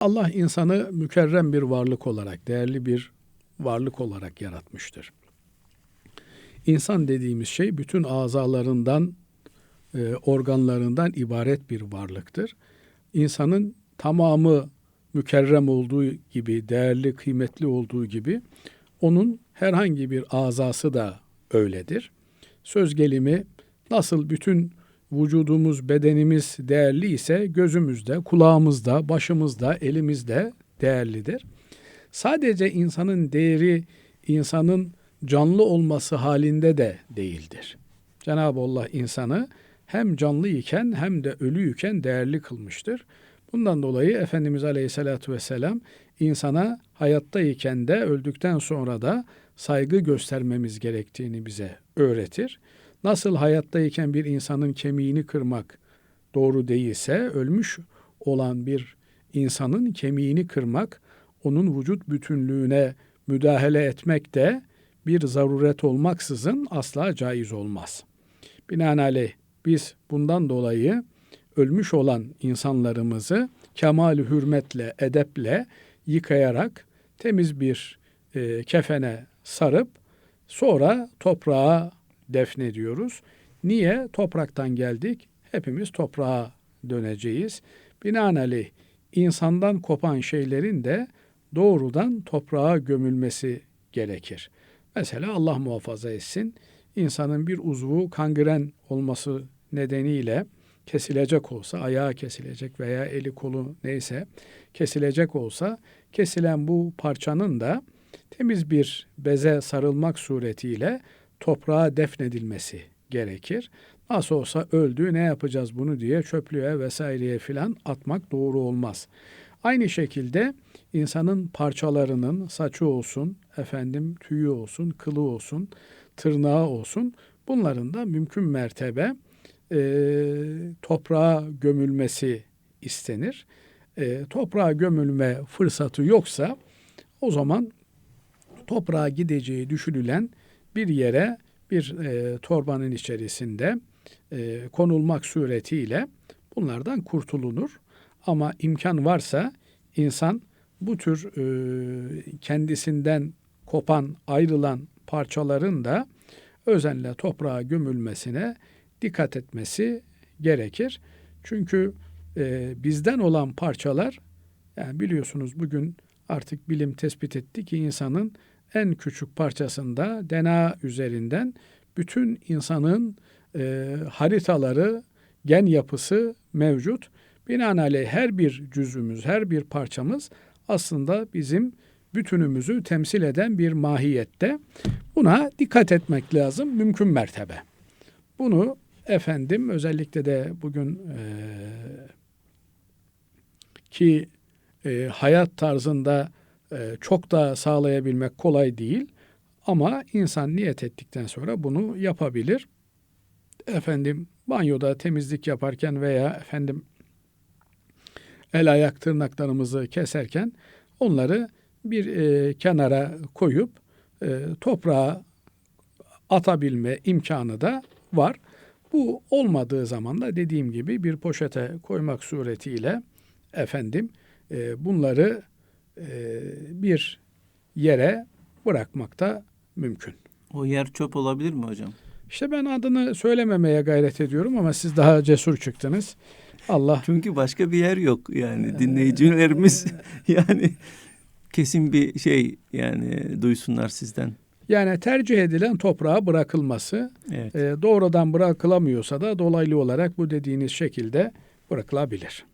Allah insanı mükerrem bir varlık olarak, değerli bir varlık olarak yaratmıştır. İnsan dediğimiz şey bütün azalarından, e, organlarından ibaret bir varlıktır. İnsanın tamamı mükerrem olduğu gibi, değerli, kıymetli olduğu gibi onun herhangi bir azası da öyledir. Söz gelimi nasıl bütün vücudumuz, bedenimiz değerli ise gözümüzde, kulağımızda, başımızda, elimizde değerlidir. Sadece insanın değeri insanın canlı olması halinde de değildir. Cenab-ı Allah insanı hem canlı iken hem de ölü iken değerli kılmıştır. Bundan dolayı Efendimiz Aleyhisselatü Vesselam insana hayattayken de öldükten sonra da saygı göstermemiz gerektiğini bize öğretir. Nasıl hayattayken bir insanın kemiğini kırmak doğru değilse ölmüş olan bir insanın kemiğini kırmak, onun vücut bütünlüğüne müdahale etmek de bir zaruret olmaksızın asla caiz olmaz. Binaenaleyh biz bundan dolayı ölmüş olan insanlarımızı kemal hürmetle, edeple yıkayarak temiz bir e, kefene sarıp sonra toprağa defnediyoruz. Niye? Topraktan geldik. Hepimiz toprağa döneceğiz. Binaenaleyh insandan kopan şeylerin de doğrudan toprağa gömülmesi gerekir. Mesela Allah muhafaza etsin insanın bir uzvu kangren olması nedeniyle kesilecek olsa, ayağı kesilecek veya eli kolu neyse kesilecek olsa kesilen bu parçanın da temiz bir beze sarılmak suretiyle toprağa defnedilmesi gerekir. Nasıl olsa öldü ne yapacağız bunu diye çöplüğe vesaireye filan atmak doğru olmaz. Aynı şekilde insanın parçalarının saçı olsun, efendim tüyü olsun, kılı olsun, tırnağı olsun bunların da mümkün mertebe e, toprağa gömülmesi istenir. E, toprağa gömülme fırsatı yoksa o zaman toprağa gideceği düşünülen bir yere bir e, torbanın içerisinde e, konulmak suretiyle bunlardan kurtulunur. Ama imkan varsa insan bu tür e, kendisinden kopan, ayrılan parçaların da özenle toprağa gömülmesine dikkat etmesi gerekir. Çünkü e, bizden olan parçalar, yani biliyorsunuz bugün artık bilim tespit etti ki insanın en küçük parçasında DNA üzerinden bütün insanın e, haritaları, gen yapısı mevcut. Binaenaleyh her bir cüzümüz, her bir parçamız aslında bizim bütünümüzü temsil eden bir mahiyette. Buna dikkat etmek lazım mümkün mertebe. Bunu efendim özellikle de bugün e, ki e, hayat tarzında çok da sağlayabilmek kolay değil. Ama insan niyet ettikten sonra bunu yapabilir. Efendim banyoda temizlik yaparken veya efendim el ayak tırnaklarımızı keserken onları bir e, kenara koyup e, toprağa atabilme imkanı da var. Bu olmadığı zaman da dediğim gibi bir poşete koymak suretiyle efendim e, bunları e, bir yere bırakmak da mümkün. O yer çöp olabilir mi hocam? İşte ben adını söylememeye gayret ediyorum ama siz daha cesur çıktınız. Allah Çünkü başka bir yer yok yani dinleyicilerimiz yani kesin bir şey yani duysunlar sizden. yani tercih edilen toprağa bırakılması Evet. e, doğrudan bırakılamıyorsa da dolaylı olarak bu dediğiniz şekilde bırakılabilir.